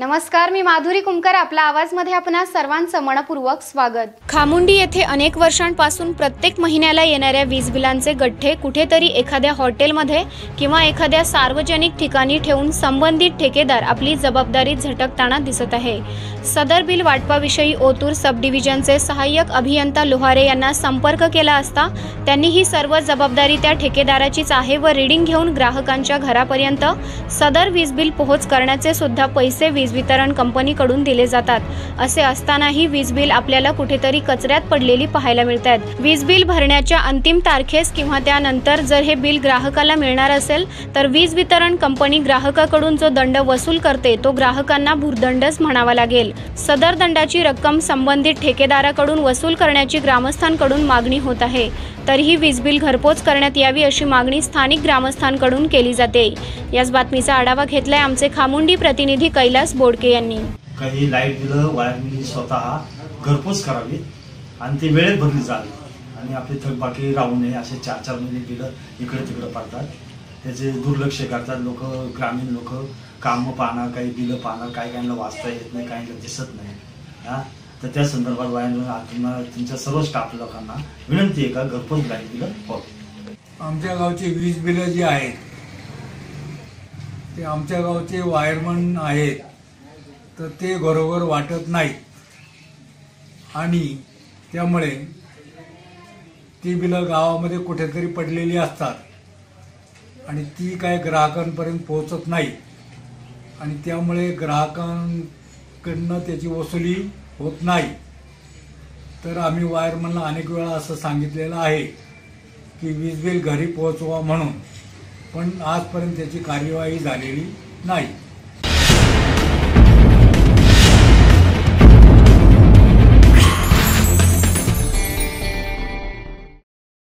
नमस्कार मी माधुरी कुमकर आपला आवाजमध्ये आपणा सर्वांचं मनपूर्वक स्वागत. खामुंडी येथे अनेक वर्षांपासून प्रत्येक महिन्याला येणाऱ्या वीज बिलांचे गठ्ठे कुठेतरी एखाद्या हॉटेलमध्ये किंवा एखाद्या सार्वजनिक ठिकाणी ठेवून संबंधित ठेकेदार आपली जबाबदारी झटकताना दिसत आहे. सदर बिल वाटपाविषयी ओतूर सब डिव्हिजनचे सहाय्यक अभियंता लोहारे यांना संपर्क केला असता त्यांनी ही सर्व जबाबदारी त्या ठेकेदाराचीच आहे व रीडिंग घेऊन ग्राहकांच्या घरापर्यंत सदर वीज बिल पोहोच करण्याचे सुद्धा पैसे वीज वितरण कंपनीकडून दिले जातात. असे असतानाही वीज बिल आपल्याला कुठेतरी कचऱ्यात पडलेली पाहायला मिळत आहेत वीज बिल भरण्याच्या अंतिम तारखेस किंवा त्यानंतर जर हे बिल ग्राहकाला मिळणार असेल तर वीज वितरण कंपनी ग्राहकाकडून जो दंड वसूल करते तो ग्राहकांना भूर्दंडच म्हणावा लागेल. सदर दंडाची रक्कम संबंधित ठेकेदाराकडून वसूल करण्याची ग्रामस्थांकडून मागणी होत आहे. तरीही वीज बिल घरपोच करण्यात यावी अशी मागणी स्थानिक ग्रामस्थांकडून केली जाते. याच बातमीचा आढावा घेतलाय आमचे खामुंडी प्रतिनिधी कैलास बोडके यांनी. काही लाइट बिलं वायरमॅन स्वतः घरपोच करावी आणि ते वेळेत भरली जावी. आणि आपली थकबाकी राहू नये असे चार चार महिने बिलं इकडे तिकडे पडतात. त्याचे दुर्लक्ष करतात लोक ग्रामीण लोक. कामं पाहणार काही बिलं पाहणार काही काहींना वाचता येत नाही काहींना दिसत नाही. हा? तर त्या संदर्भात वायरमॅन तुम्हाला तुमच्या सर्व स्टाफ लोकांना विनंती आहे का घरपोच लाइट बिलं व्हावी आमच्या गावची वीज बिलं जी आहेत ते आमच्या गावचे वायरमन आहेत. तर ते बरोबर वाटत नाहीत आणि त्यामुळे ती बिलं गावामध्ये कुठेतरी पडलेली असतात. आणि ती काय ग्राहकांपर्यंत पोहोचत नाही. आणि त्यामुळे ग्राहकांकडनं त्याची वसुली होत नाही. तर आम्ही वायरमनला अनेक वेळा असं सांगितलेलं आहे की वीज बिल घरी पोहोचवा म्हणून. पण आजपर्यंत त्याची कार्यवाही झालेली नाही.